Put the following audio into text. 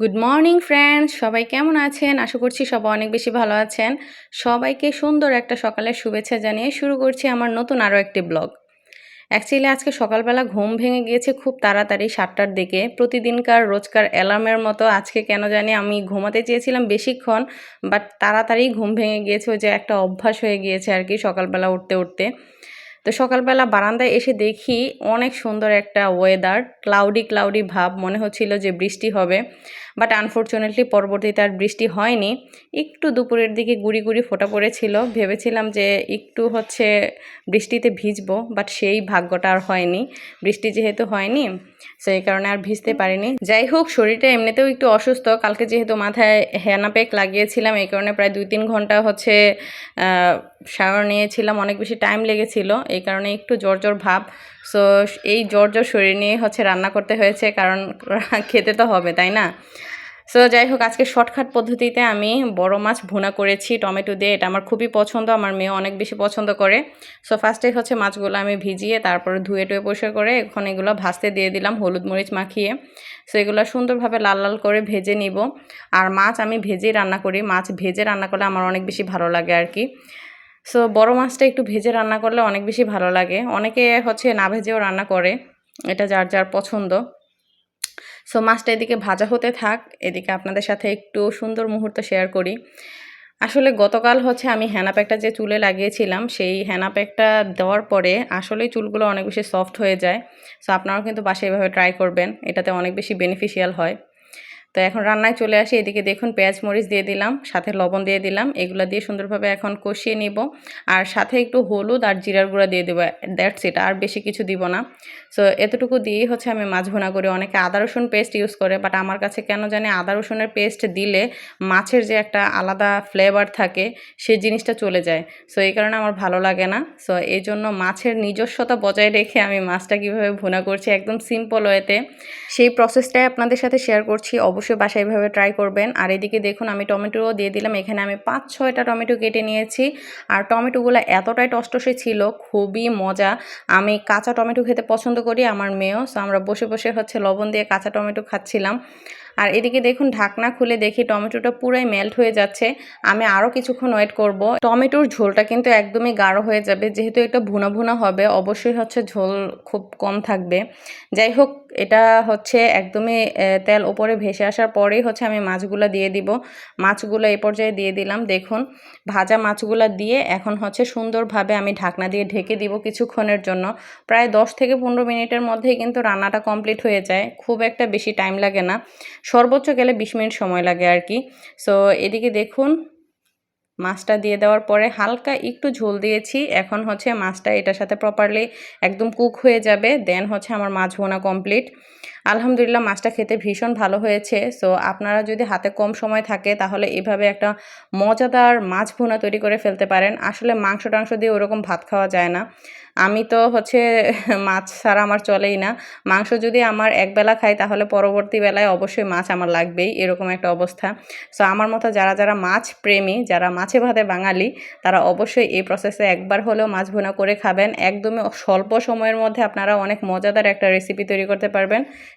Good morning friends সবাই কেমন আছেন? আশা করছি সবাই অনেক বেশি ভালো আছেন। সবাইকে সুন্দর একটা সকালের শুভেচ্ছা জানিয়ে শুরু করছি আমার নতুন আরও একটি ব্লগ অ্যাকচুয়ালি আজকে সকালবেলা ঘুম ভেঙে গিয়েছে খুব তাড়াতাড়ি সাতটার দিকে। প্রতিদিনকার রোজকার অ্যালার্মের মতো আজকে কেন জানি আমি ঘুমাতে চেয়েছিলাম বেশিক্ষণ বাট তাড়াতাড়ি ঘুম ভেঙে গিয়েছে, ওই যে একটা অভ্যাস হয়ে গিয়েছে আর কি সকালবেলা উঠতে উঠতে। তো সকালবেলা বারান্দায় এসে দেখি অনেক সুন্দর একটা ওয়েদার ক্লাউডি ক্লাউডি ভাব। মনে হচ্ছিল যে বৃষ্টি হবে বাট আনফর্চুনেটলি পরবর্তীতে আর বৃষ্টি হয়নি। একটু দুপুরের দিকে গুড়ি গুড়ি ফোটা পড়েছিল। ভেবেছিলাম যে একটু হচ্ছে বৃষ্টিতে ভিজবো বাট সেই ভাগ্যটা আর হয়নি। বৃষ্টি যেহেতু হয়নি সো এই কারণে আর ভিজতে পারিনি। যাই হোক, শরীরটা এমনিতেও একটু অসুস্থ। কালকে যেহেতু মাথায় হ্যানা প্যাক লাগিয়েছিলাম, এই কারণে প্রায় দুই তিন ঘণ্টা হচ্ছে শাওয়ার নিয়েছিলাম। অনেক বেশি টাইম লেগেছিল। এই কারণে একটু জ্বর জ্বর ভাব। সো এই জ্বর জ্বর শরীর নিয়ে হচ্ছে রান্না করতে হয়েছে, কারণ খেতে তো হবে, তাই না? সো যাই হোক আজকে শর্টকাট পদ্ধতিতে আমি বড় মাছ ভুনা করেছি, টমেটো দিয়ে। এটা আমার খুবই পছন্দ, আমার মেয়ে অনেক বেশি পছন্দ করে। সো ফার্স্টে হচ্ছে মাছগুলো আমি ভিজিয়ে তারপরে ধুয়ে টুয়ে পরিষ্কার করে এখন এগুলো ভাজতে দিয়ে দিলাম হলুদ মরিচ মাখিয়ে। সো এগুলো সুন্দরভাবে লাল লাল করে ভেজে নিব। আর মাছ আমি ভেজেই রান্না করি। মাছ ভেজে রান্না করলে আমার অনেক বেশি ভালো লাগে আর কি। সো বড় মাছটা একটু ভেজে রান্না করলে অনেক বেশি ভালো লাগে। অনেকে হচ্ছে না ভেজেও রান্না করে। এটা যার যার পছন্দ। সো মাছটা এদিকে ভাজা হতে থাক। এদিকে আপনাদের সাথে একটু সুন্দর মুহূর্ত শেয়ার করি। আসলে গতকাল হচ্ছে আমি হ্যানা প্যাকটা যে চুলে লাগিয়েছিলাম, সেই হ্যানা প্যাকটা দেওয়ার পরে আসলেই চুলগুলো অনেক বেশি সফট হয়ে যায়। সো আপনারাও কিন্তু বাসায় এভাবে ট্রাই করবেন। এটাতে অনেক বেশি বেনিফিশিয়াল হয়। তো এখন রান্নায় চলে আসি। এদিকে দেখুন পেঁয়াজ, মরিচ দিয়ে দিলাম, সাথে লবণ দিয়ে দিলাম। এগুলো দিয়ে সুন্দরভাবে এখন কষিয়ে নিব। আর সাথে একটু হলুদ আর জিরার গুঁড়া দিয়ে দেবো। দ্যাটস ইট আর বেশি কিছু দিব না। সো এতটুকু দিয়েই হচ্ছে আমি মাছ ভোনা করি। অনেকে আদা, রসুন পেস্ট ইউজ করে বাট আমার কাছে কেন জানি আদা, রসুনের পেস্ট দিলে মাছের যে একটা আলাদা ফ্লেভার থাকে, সেই জিনিসটা চলে যায়। সো এই কারণে আমার ভালো লাগে না। সো এই জন্য মাছের নিজস্বতা বজায় রেখে আমি মাছটা কীভাবে ভোনা করছি, একদম সিম্পল ওয়েতে সেই প্রসেসটাই আপনাদের সাথে শেয়ার করছি। অবশ্যই বাসায় এভাবে ট্রাই করবেন। আর এদিকে দেখুন, আমি টমেটোও দিয়ে দিলাম। এখানে আমি পাঁচ, ছয়টা টমেটো কেটে নিয়েছি। আর টমেটোগুলো এতটাই টসটসে ছিল, খুবই মজা। আমি কাঁচা টমেটো খেতে পছন্দ করি, আমার মেয়েও। সো আমরা বসে বসে হচ্ছে লবণ দিয়ে কাঁচা টমেটো খাচ্ছিলাম। আর এদিকে দেখুন, ঢাকনা খুলে দেখি টমেটোটা পুরাই মেল্ট হয়ে যাচ্ছে। আমি আরও কিছুক্ষণ ওয়েট করব। টমেটোর ঝোলটা কিন্তু একদমই গাঢ় হয়ে যাবে। যেহেতু এটা ভুনা ভুনা হবে, অবশ্যই হচ্ছে ঝোল খুব কম থাকবে। যাই হোক, এটা হচ্ছে একদমই তেল ওপরে ভেসে আসার পরেই হচ্ছে আমি মাছগুলো দিয়ে দিব। মাছগুলো এই পর্যায়ে দিয়ে দিলাম। দেখুন, ভাজা মাছগুলো দিয়ে এখন হচ্ছে সুন্দরভাবে আমি ঢাকনা দিয়ে ঢেকে দিব কিছুক্ষণের জন্য। প্রায় দশ থেকে পনেরো মিনিটের মধ্যেই কিন্তু রান্নাটা কমপ্লিট হয়ে যায়। খুব একটা বেশি টাইম লাগে না। সর্বোচ্চ গেলে বিশ মিনিট সময় লাগে আর কি। সো এদিকে দেখুন, মাছটা দিয়ে দেওয়ার পরে হালকা একটু ঝোল দিয়েছি। এখন হচ্ছে মাছটা এটার সাথে প্রপারলি একদম কুক হয়ে যাবে। দেন হচ্ছে আমার মাছ ভোনা কমপ্লিট আলহামদুলিল্লাহ মাছটা খেতে ভীষণ ভালো হয়েছে। সো আপনারা যদি হাতে কম সময় থাকে, তাহলে এভাবে একটা মজাদার মাছ ভুনা তৈরি করে ফেলতে পারেন। আসলে মাংস টাংস দিয়ে ওরকম ভাত খাওয়া যায় না। আমি তো হচ্ছে মাছ ছাড়া আমার চলেই না। মাংস যদি আমার একবেলা খাই, তাহলে পরবর্তী বেলায় অবশ্যই মাছ আমার লাগবেই। এরকম একটা অবস্থা। সো আমার মতো যারা যারা মাছ প্রেমী, যারা মাছে ভাতে বাঙালি, তারা অবশ্যই এই প্রসেসে একবার হলেও মাছ ভুনা করে খাবেন। একদমই স্বল্প সময়ের মধ্যে আপনারা অনেক মজাদার একটা রেসিপি তৈরি করতে পারবেন।